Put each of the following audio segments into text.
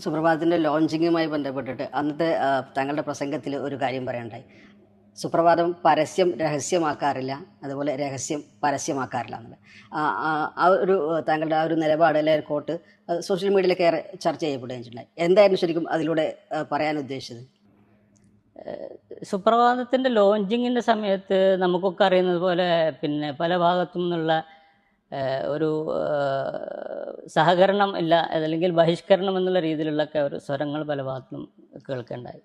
സുപ്രഭാതത്തിന്റെ ലോഞ്ചിങ്ങുമായി ബന്ധപ്പെട്ടിട്ട് അന്നത്തെ തങ്ങളുടെ പ്രസംഗത്തിൽ ഒരു കാര്യം പറയണ്ടായി സുപ്രഭാതം പരസ്യം രഹസ്യമാക്കാറില്ല അതുപോലെ രഹസ്യം പരസ്യമാക്കാറില്ല എന്നുള്ളത്. ആ, ഒരു താങ്കളുടെ ആ ഒരു നിലപാട് അല്ലെങ്കിൽ കോട്ട് സോഷ്യൽ മീഡിയയിലൊക്കെ ഏറെ ചർച്ച ചെയ്യപ്പെടുകയും ചെയ്തിട്ടുണ്ടായി. എന്തായിരുന്നു ശരിക്കും അതിലൂടെ പറയാൻ ഉദ്ദേശിച്ചത്? സുപ്രഭാതത്തിന്റെ ലോഞ്ചിങ്ങിന്റെ സമയത്ത് നമുക്കൊക്കെ അറിയുന്നത് പോലെ പിന്നെ പല ഭാഗത്തു നിന്നുള്ള ഒരു സഹകരണം ഇല്ല അല്ലെങ്കിൽ ബഹിഷ്കരണം എന്നുള്ള രീതിയിലുള്ളൊക്കെ ഒരു സ്വരങ്ങൾ പല ഭാഗത്തും കേൾക്കേണ്ടായി.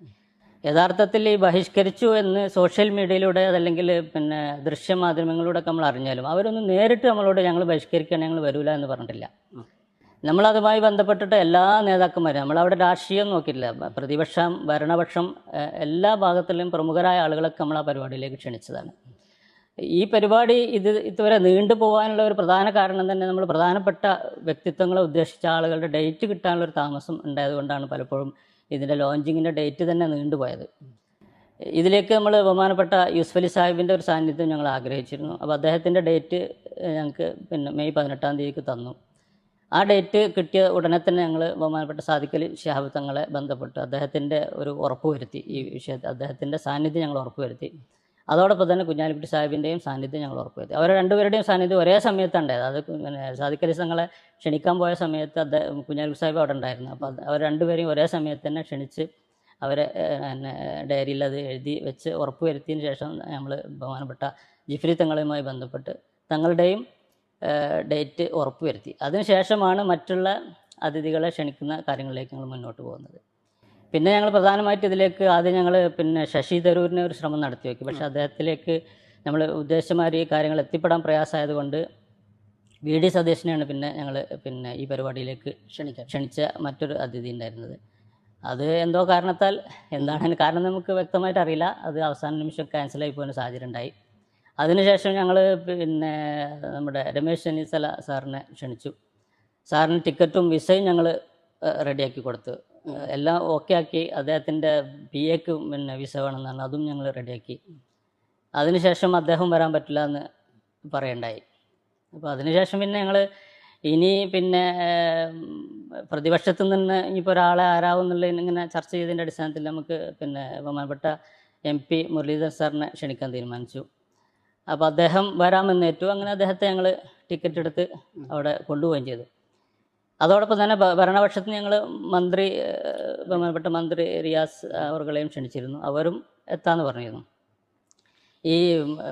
യഥാർത്ഥത്തിൽ ഈ ബഹിഷ്കരിച്ചു എന്ന് സോഷ്യൽ മീഡിയയിലൂടെ അതല്ലെങ്കിൽ പിന്നെ ദൃശ്യമാധ്യമങ്ങളിലൂടെ ഒക്കെ നമ്മൾ അറിഞ്ഞാലും അവരൊന്നും നേരിട്ട് നമ്മളോട് ഞങ്ങൾ ബഹിഷ്കരിക്കാൻ ഞങ്ങൾ വരൂല എന്ന് പറഞ്ഞിട്ടില്ല. നമ്മളതുമായി ബന്ധപ്പെട്ടിട്ട് എല്ലാ നേതാക്കന്മാരും നമ്മളവിടെ രാഷ്ട്രീയം നോക്കിയില്ല പ്രതിപക്ഷം ഭരണപക്ഷം എല്ലാ ഭാഗത്തിലും പ്രമുഖരായ ആളുകളൊക്കെ നമ്മൾ ആ പരിപാടിയിലേക്ക് ക്ഷണിച്ചതാണ്. ഈ പരിപാടി ഇത് ഇതുവരെ നീണ്ടു പോകാനുള്ള ഒരു പ്രധാന കാരണം തന്നെ നമ്മൾ പ്രധാനപ്പെട്ട വ്യക്തിത്വങ്ങളെ ഉദ്ദേശിച്ച ആളുകളുടെ ഡേറ്റ് കിട്ടാനുള്ള ഒരു താമസം ഉണ്ടായതുകൊണ്ടാണ് പലപ്പോഴും ഇതിന്റെ ലോഞ്ചിങ്ങിന്റെ ഡേറ്റ് തന്നെ നീണ്ടുപോയത് ഇതിലേക്ക് നമ്മൾ ബഹുമാനപ്പെട്ട യൂസ്ഫലി സാഹിബിന്റെ ഒരു സാന്നിധ്യം ഞങ്ങൾ ആഗ്രഹിച്ചിരുന്നു. അപ്പോൾ അദ്ദേഹത്തിന്റെ ഡേറ്റ് ഞങ്ങൾക്ക് പിന്നെ മെയ് പതിനെട്ടാം തീയതിക്ക് തന്നു. ആ ഡേറ്റ് കിട്ടിയ ഉടനെ തന്നെ ഞങ്ങൾ ബഹുമാനപ്പെട്ട സാധിക്കൽ ഷിഹാബ് തങ്ങളെ ബന്ധപ്പെട്ട് അദ്ദേഹത്തിന്റെ ഒരു ഉറപ്പ് വരുത്തി. ഈ വിഷയത്തിൽ അദ്ദേഹത്തിന്റെ സാന്നിധ്യം ഞങ്ങൾ ഉറപ്പ് വരുത്തി. അതോടൊപ്പം തന്നെ കുഞ്ഞാലിക്കുട്ടി സാഹിബിന്റെയും സാന്നിധ്യം ഞങ്ങൾ ഉറപ്പുവരുത്തി. അവരെ രണ്ടുപേരുടെയും സാന്നിധ്യം ഒരേ സമയത്താണ് ഉണ്ടായത് അത് പിന്നെ സാദിഖലി സംഘങ്ങളെ ക്ഷണിക്കാൻ പോയ സമയത്ത് അദ്ദേഹം കുഞ്ഞാലിക്കുട്ടി സാഹിബ് അവിടെ ഉണ്ടായിരുന്നു. അപ്പോൾ അവർ രണ്ടുപേരെയും ഒരേ സമയത്ത് തന്നെ ക്ഷണിച്ച് അവരെ പിന്നെ ഡയറിയിൽ അത് എഴുതി വെച്ച് ഉറപ്പ് വരുത്തിയതിന് ശേഷം നമ്മൾ ബഹുമാനപ്പെട്ട ജിഫ്രി തങ്ങളുമായി ബന്ധപ്പെട്ട് തങ്ങളുടെയും ഡേറ്റ് ഉറപ്പ് വരുത്തി അതിനുശേഷമാണ് മറ്റുള്ള അതിഥികളെ ക്ഷണിക്കുന്ന കാര്യങ്ങളിലേക്ക് ഞങ്ങൾ മുന്നോട്ട് പോകുന്നത്. പിന്നെ ഞങ്ങൾ പ്രധാനമായിട്ട് ഇതിലേക്ക് ആദ്യം ഞങ്ങൾ പിന്നെ ശശി തരൂരിനെ ഒരു ശ്രമം നടത്തി വയ്ക്കും പക്ഷേ അദ്ദേഹത്തിലേക്ക് നമ്മൾ ഉദ്ദേശമാരി കാര്യങ്ങൾ എത്തിപ്പെടാൻ പ്രയാസമായതുകൊണ്ട് വി ഡി സതീശനെയാണ് പിന്നെ ഞങ്ങൾ പിന്നെ ഈ പരിപാടിയിലേക്ക് ക്ഷണിക്കാം ക്ഷണിച്ച മറ്റൊരു അതിഥി ഉണ്ടായിരുന്നത്. അത് എന്തോ കാരണത്താൽ എന്താണ് കാരണം നമുക്ക് വ്യക്തമായിട്ട് അറിയില്ല. അത് അവസാന നിമിഷം ക്യാൻസലായി പോകുന്ന സാഹചര്യം ഉണ്ടായി. അതിനുശേഷം ഞങ്ങൾ പിന്നെ നമ്മുടെ രമേശ് ചെന്നിത്തല സാറിനെ ക്ഷണിച്ചു. സാറിന് ടിക്കറ്റും വിസയും ഞങ്ങൾ റെഡിയാക്കി കൊടുത്തു. എല്ലാം ഓക്കെ ആക്കി അദ്ദേഹത്തിന്റെ പി എക്ക് പിന്നെ വിസ വേണമെന്നാണ്. അതും ഞങ്ങൾ റെഡിയാക്കി അതിനുശേഷം അദ്ദേഹം വരാൻ പറ്റില്ല എന്ന് പറയണ്ടായി. അപ്പോൾ അതിനുശേഷം പിന്നെ ഞങ്ങൾ ഇനി പിന്നെ പ്രതിപക്ഷത്തു നിന്ന് ഇനിയിപ്പോൾ ഒരാളെ ആരാവും എന്നുള്ള ഇങ്ങനെ ചർച്ച ചെയ്തതിന്റെ അടിസ്ഥാനത്തിൽ നമുക്ക് പിന്നെ ബഹുമാനപ്പെട്ട എം പി മുരളീധർ സാറിനെ ക്ഷണിക്കാൻ തീരുമാനിച്ചു. അപ്പോൾ അദ്ദേഹം വരാമെന്നേറ്റു അങ്ങനെ അദ്ദേഹത്തെ ഞങ്ങൾ ടിക്കറ്റ് എടുത്ത് അവിടെ കൊണ്ടുപോവുകയും ചെയ്തു. അതോടൊപ്പം തന്നെ ഭരണപക്ഷത്തിന് ഭരണപക്ഷത്ത് ഞങ്ങൾ മന്ത്രി ബഹുമാനപ്പെട്ട മന്ത്രി റിയാസ് അവർകളെയും ക്ഷണിച്ചിരുന്നു. അവരും എത്താമെന്ന് പറഞ്ഞിരുന്നു. ഈ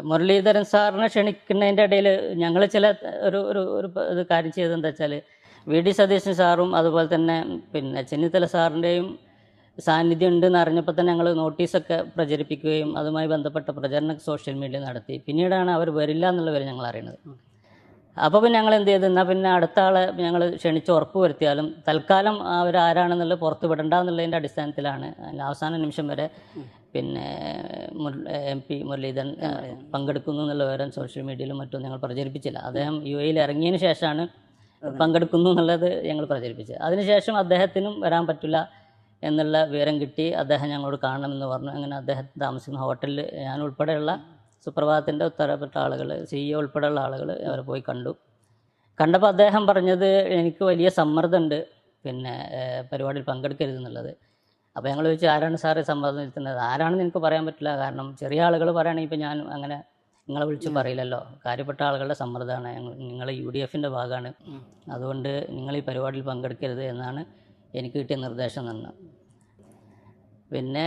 മുരളീധരൻ സാറിനെ ക്ഷണിക്കുന്നതിന്റെ ഇടയിൽ ഞങ്ങൾ ചില ഒരു ഒരു ഒരു ഇത് കാര്യം ചെയ്തതെന്താ വെച്ചാൽ വി. ഡി. സതീശൻ സാറും അതുപോലെ തന്നെ പിന്നെ ചെന്നിത്തല സാറിന്റെയും സാന്നിധ്യം ഉണ്ടെന്ന് അറിഞ്ഞപ്പോൾ തന്നെ ഞങ്ങൾ നോട്ടീസൊക്കെ പ്രചരിപ്പിക്കുകയും അതുമായി ബന്ധപ്പെട്ട പ്രചരണം സോഷ്യൽ മീഡിയ നടത്തി. പിന്നീടാണ് അവർ വരില്ല എന്നുള്ളവർ ഞങ്ങൾ അറിയുന്നത്. അപ്പോൾ പിന്നെ ഞങ്ങൾ എന്ത് ചെയ്തു? എന്നാൽ പിന്നെ അടുത്ത ആളെ ഞങ്ങൾ ക്ഷണിച്ച് ഉറപ്പ് വരുത്തിയാലും തൽക്കാലം അവർ ആരാണെന്നുള്ളത് പുറത്ത് വിടണ്ട എന്നുള്ളതിന്റെ അടിസ്ഥാനത്തിലാണ്. അവസാന നിമിഷം വരെ പിന്നെ എം പി മുരളീധരൻ പങ്കെടുക്കുന്നു എന്നുള്ള വിവരം സോഷ്യൽ മീഡിയയിലും മറ്റും ഞങ്ങൾ പ്രചരിപ്പിച്ചില്ല. അദ്ദേഹം യു എയിൽ ഇറങ്ങിയതിന് ശേഷമാണ് പങ്കെടുക്കുന്നു എന്നുള്ളത് ഞങ്ങൾ പ്രചരിപ്പിച്ചത്. അതിനുശേഷം അദ്ദേഹത്തിനും വരാൻ പറ്റില്ല എന്നുള്ള വിവരം കിട്ടി. അദ്ദേഹം ഞങ്ങളോട് കാണണമെന്ന് പറഞ്ഞു. അങ്ങനെ അദ്ദേഹം താമസിക്കുന്ന ഹോട്ടലിൽ ഞാൻ ഉൾപ്പെടെയുള്ള സുപ്രഭാതത്തിന്റെ ഉത്തരപ്പെട്ട ആളുകൾ സി ഇ ഉൾപ്പെടെയുള്ള ആളുകൾ അവരെ പോയി കണ്ടു. കണ്ടപ്പോൾ അദ്ദേഹം പറഞ്ഞത് എനിക്ക് വലിയ സമ്മർദ്ദമുണ്ട് പിന്നെ പരിപാടിയിൽ പങ്കെടുക്കരുത് എന്നുള്ളത്. അപ്പോൾ ഞങ്ങൾ ചോദിച്ചു ആരാണ് സാറ് സമ്മർദ്ദം നിൽക്കുന്നത് ആരാണെന്ന് എനിക്ക് പറയാൻ പറ്റില്ല. കാരണം ചെറിയ ആളുകൾ പറയുകയാണെങ്കിൽ ഇപ്പോൾ ഞാൻ അങ്ങനെ നിങ്ങളെ വിളിച്ച് പറയില്ലല്ലോ. കാര്യപ്പെട്ട ആളുകളുടെ സമ്മർദ്ദമാണ്. ഞങ്ങൾ നിങ്ങൾ യു ഡി എഫിന്റെ ഭാഗമാണ്. അതുകൊണ്ട് നിങ്ങൾ ഈ പരിപാടിയിൽ പങ്കെടുക്കരുത് എന്നാണ് എനിക്ക് കിട്ടിയ നിർദ്ദേശം തന്നെ. പിന്നെ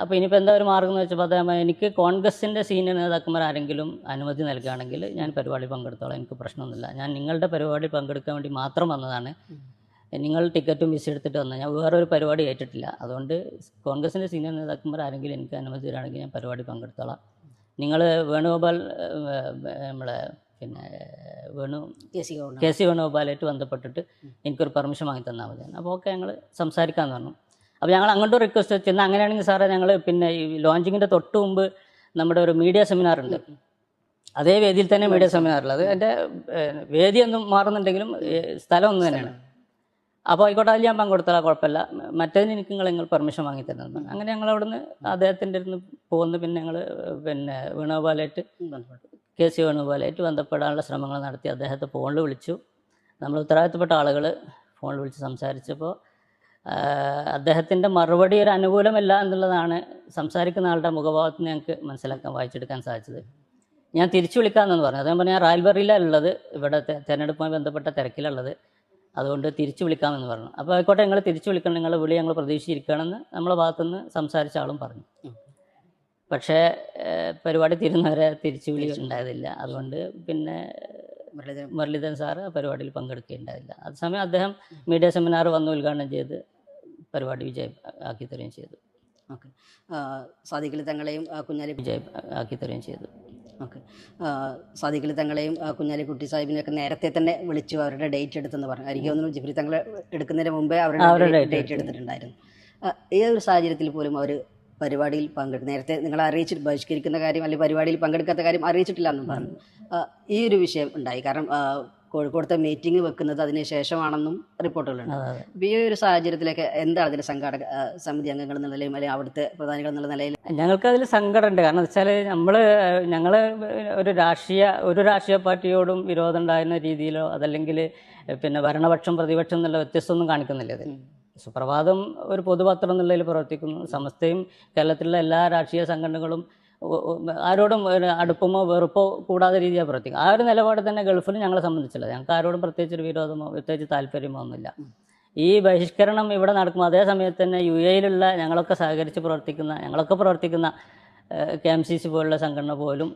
അപ്പോൾ ഇനിയിപ്പോൾ എന്താ ഒരു മാർഗം എന്ന് വെച്ചപ്പോൾ അതേ എനിക്ക് കോൺഗ്രസിന്റെ സീനിയർ നേതാക്കന്മാർ ആരെങ്കിലും അനുമതി നൽകുകയാണെങ്കിൽ ഞാൻ പരിപാടി പങ്കെടുത്തോളാം. എനിക്ക് പ്രശ്നമൊന്നുമില്ല. ഞാൻ നിങ്ങളുടെ പരിപാടി പങ്കെടുക്കാൻ വേണ്ടി മാത്രം വന്നതാണ്. നിങ്ങൾ ടിക്കറ്റും വിസ എടുത്തിട്ട് വന്നാൽ ഞാൻ വേറൊരു പരിപാടി ഏറ്റിട്ടില്ല. അതുകൊണ്ട് കോൺഗ്രസിന്റെ സീനിയർ നേതാക്കന്മാർ ആരെങ്കിലും എനിക്ക് അനുമതി തരികയാണെങ്കിൽ ഞാൻ പരിപാടി പങ്കെടുത്തോളാം. നിങ്ങൾ വേണുഗോപാൽ നമ്മളെ പിന്നെ Venu K C Gowda K C വേണുഗോപാലായിട്ട് ബന്ധപ്പെട്ടിട്ട് എനിക്കൊരു പെർമിഷൻ വാങ്ങി തന്നാൽ മതി അപ്പോൾ ഓക്കെ ഞങ്ങൾ സംസാരിക്കാമെന്ന് പറഞ്ഞു. അപ്പോൾ ഞങ്ങൾ അങ്ങോട്ട് റിക്വസ്റ്റ് ചെന്ന് അങ്ങനെയാണെങ്കിൽ സാറേ ഞങ്ങൾ പിന്നെ ഈ ലോഞ്ചിങ്ങിന്റെ തൊട്ട് മുമ്പ് നമ്മുടെ ഒരു മീഡിയ സെമിനാർ ഉണ്ട്. അതേ വേദിയിൽ തന്നെ മീഡിയ സെമിനാർ ഉള്ളത് എന്റെ വേദി ഒന്നും മാറുന്നുണ്ടെങ്കിലും സ്ഥലം ഒന്ന് തന്നെയാണ്. അപ്പോൾ ആയിക്കോട്ടെ അതിൽ ഞാൻ പങ്കെടുത്താൽ കുഴപ്പമില്ല. മറ്റേതിന് എനിക്ക് നിങ്ങൾ നിങ്ങൾ പെർമിഷൻ വാങ്ങി തരുന്നു അങ്ങനെ ഞങ്ങൾ അവിടുന്ന് അദ്ദേഹത്തിന്റെ അടുത്ത് പോകുന്നു പിന്നെ ഞങ്ങൾ പിന്നെ വേണുഗോപാലായിട്ട് കെ സി വേണുഗോപാലായിട്ട് ബന്ധപ്പെടാനുള്ള ശ്രമങ്ങൾ നടത്തി അദ്ദേഹത്തെ ഫോണിൽ വിളിച്ചു. നമ്മൾ ഉത്തരവാദിത്തപ്പെട്ട ആളുകൾ ഫോണിൽ വിളിച്ച് സംസാരിച്ചപ്പോൾ അദ്ദേഹത്തിന്റെ മറുപടി ഒരു അനുകൂലമല്ല എന്നുള്ളതാണ് സംസാരിക്കുന്ന ആളുടെ മുഖഭാവത്തിൽ നിന്ന് ഞങ്ങൾക്ക് മനസ്സിലാക്കാൻ വായിച്ചെടുക്കാൻ സാധിച്ചത്. ഞാൻ തിരിച്ചു വിളിക്കാമെന്ന് പറഞ്ഞു. അതേ പറഞ്ഞാൽ റായൽബറിയിലാണ് ഉള്ളത്. ഇവിടെ തിരഞ്ഞെടുപ്പുമായി ബന്ധപ്പെട്ട തിരക്കിലുള്ളത്. അതുകൊണ്ട് തിരിച്ചു വിളിക്കാമെന്ന് പറഞ്ഞു. അപ്പോൾ ആയിക്കോട്ടെ നിങ്ങൾ തിരിച്ചു വിളിക്കണം. നിങ്ങൾ വിളി ഞങ്ങൾ പ്രതീക്ഷിച്ചിരിക്കണമെന്ന് നമ്മളെ ഭാഗത്തുനിന്ന് സംസാരിച്ച ആളും പറഞ്ഞു. പക്ഷേ പരിപാടി തീരുന്നവരെ തിരിച്ചു വിളി ഉണ്ടായതില്ല അതുകൊണ്ട് പിന്നെ മുരളീധരൻ. മുരളീധരൻ സാറ് ആ പരിപാടിയിൽ പങ്കെടുക്കുകയുണ്ടായില്ല. അതേസമയം അദ്ദേഹം മീഡിയ സെമിനാർ വന്ന് ഉദ്ഘാടനം ചെയ്ത് പരിപാടി വിജയ ആക്കി തരികയും ചെയ്തു. ഓക്കെ. സാദിഖലി തങ്ങളെയും കുഞ്ഞാലി വിജയ ആക്കി തരികയും ചെയ്തു. ഓക്കെ. സാദിഖലി തങ്ങളെയും ആ, കുഞ്ഞാലിക്കുട്ടി സാഹിബിനെയൊക്കെ നേരത്തെ തന്നെ വിളിച്ചു അവരുടെ ഡേറ്റ് എടുത്തെന്ന് പറഞ്ഞു. എനിക്ക് തോന്നുന്നു ജിഫ്രി തങ്ങളെ എടുക്കുന്നതിന് മുമ്പേ അവരുടെ ഡേറ്റ് എടുത്തിട്ടുണ്ടായിരുന്നു. ഈ ഒരു സാഹചര്യത്തിൽ പോലും അവർ പരിപാടിയിൽ പങ്കെടുക്കും നേരത്തെ നിങ്ങൾ അറിയിച്ചിട്ട് ബഹിഷ്കരിക്കുന്ന കാര്യം അല്ലെങ്കിൽ പരിപാടിയിൽ പങ്കെടുക്കാത്ത കാര്യം അറിയിച്ചിട്ടില്ല എന്നും പറഞ്ഞു. ഈ ഒരു വിഷയം ഉണ്ടായി. കാരണം കോഴിക്കോടത്തെ മീറ്റിംഗ് വെക്കുന്നത് അതിന് ശേഷമാണെന്നും റിപ്പോർട്ടുകളുണ്ട്. അപ്പോൾ ഈ ഒരു സാഹചര്യത്തിലൊക്കെ എന്താണ് അതിന്റെ സംഘാടക സമിതി അംഗങ്ങൾ എന്നുള്ള നിലയിൽ അല്ലെങ്കിൽ അവിടുത്തെ പ്രധാനികൾ എന്നുള്ള നിലയിൽ? ഞങ്ങൾക്ക് അതിൽ സങ്കടമുണ്ട് കാരണം വെച്ചാൽ നമ്മൾ ഞങ്ങൾ ഒരു രാഷ്ട്രീയ ഒരു രാഷ്ട്രീയ പാർട്ടിയോടും വിരോധം ഉണ്ടായിരുന്ന രീതിയിലോ അതല്ലെങ്കിൽ പിന്നെ ഭരണപക്ഷം പ്രതിപക്ഷം എന്നുള്ള വ്യത്യസ്തമൊന്നും കാണിക്കുന്നില്ല അതിൽ സുപ്രഭാതം ഒരു പൊതുപത്രം എന്നുള്ളതിൽ പ്രവർത്തിക്കുന്നു. സമസ്തയും കേരളത്തിലുള്ള എല്ലാ രാഷ്ട്രീയ സംഘടനകളും ആരോടും അടുപ്പമോ വെറുപ്പോ കൂടാതെ രീതിയാണ് പ്രവർത്തിക്കുക. ആ ഒരു നിലപാട് തന്നെ ഗൾഫിൽ ഞങ്ങളെ സംബന്ധിച്ചുള്ളത്. ഞങ്ങൾക്ക് ആരോടും പ്രത്യേകിച്ച് ഒരു വിരോധമോ പ്രത്യേകിച്ച് താല്പര്യമോ ഒന്നുമില്ല. ഈ ബഹിഷ്കരണം ഇവിടെ നടക്കുമ്പോൾ അതേ സമയത്ത് തന്നെ യു എയിലുള്ള ഞങ്ങളൊക്കെ സഹകരിച്ച് പ്രവർത്തിക്കുന്ന ഞങ്ങളൊക്കെ പ്രവർത്തിക്കുന്ന കെ എം സി സി പോലുള്ള സംഘടന പോലും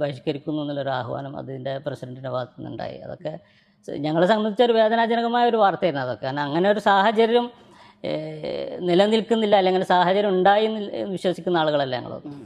ബഹിഷ്കരിക്കുന്നു എന്നുള്ളൊരു ആഹ്വാനം അതിന്റെ പ്രസിഡന്റിന്റെ ഭാഗത്തു നിന്നുണ്ടായി. അതൊക്കെ ഞങ്ങളെ സംബന്ധിച്ച് ഒരു വേദനാജനകമായ ഒരു വാർത്തയായിരുന്നു അതൊക്കെ. കാരണം അങ്ങനെ ഒരു സാഹചര്യം നിലനിൽക്കുന്നില്ല അല്ലെങ്കിൽ സാഹചര്യം ഉണ്ടായി വിശ്വസിക്കുന്ന ആളുകളല്ല ഞങ്ങളൊന്നും ഉം.